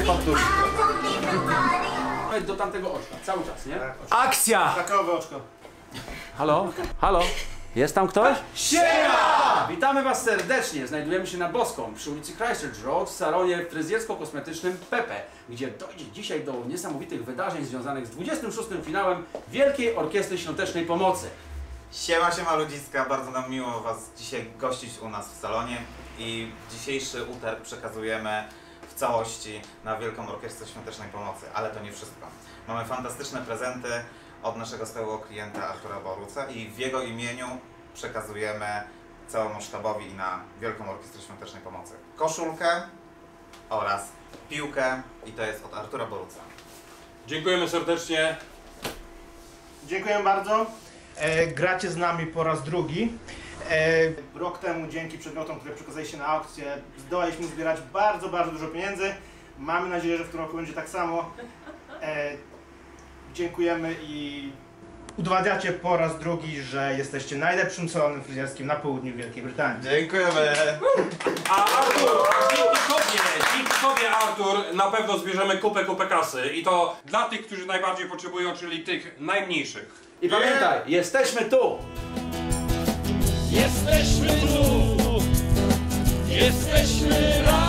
powtórzyć. Do tamtego oczka, cały czas, nie? Akcja! Kakaowe oczko. Halo? Halo? Jest tam ktoś? Siema! Witamy Was serdecznie. Znajdujemy się na Boską przy ulicy Christchurch Road w salonie fryzjersko-kosmetycznym Pepe, gdzie dojdzie dzisiaj do niesamowitych wydarzeń związanych z 26. finałem Wielkiej Orkiestry Świątecznej Pomocy. Siema, siema ludziska, bardzo nam miło Was dzisiaj gościć u nas w salonie i dzisiejszy utarg przekazujemy w całości na Wielką Orkiestrę Świątecznej Pomocy, ale to nie wszystko. Mamy fantastyczne prezenty od naszego stałego klienta Artura Boruca i w jego imieniu przekazujemy całemu sztabowi i na Wielką Orkiestrę Świątecznej Pomocy koszulkę oraz piłkę i to jest od Artura Boruca. Dziękujemy serdecznie. Dziękuję bardzo. E, gracie z nami po raz drugi. E, rok temu dzięki przedmiotom, które przekazaliście na aukcję zdołaliśmy zbierać bardzo, bardzo dużo pieniędzy. Mamy nadzieję, że w tym roku będzie tak samo. E, dziękujemy i udowadniacie po raz drugi, że jesteście najlepszym salonem fryzjerskim na południu Wielkiej Brytanii. Dziękujemy! A Artur, dzięki Tobie, dzięki Tobie Artur, na pewno zbierzemy kupę, kupę kasy i to dla tych, którzy najbardziej potrzebują, czyli tych najmniejszych. I pamiętaj, jesteśmy tu! Jesteśmy tu! Jesteśmy razem!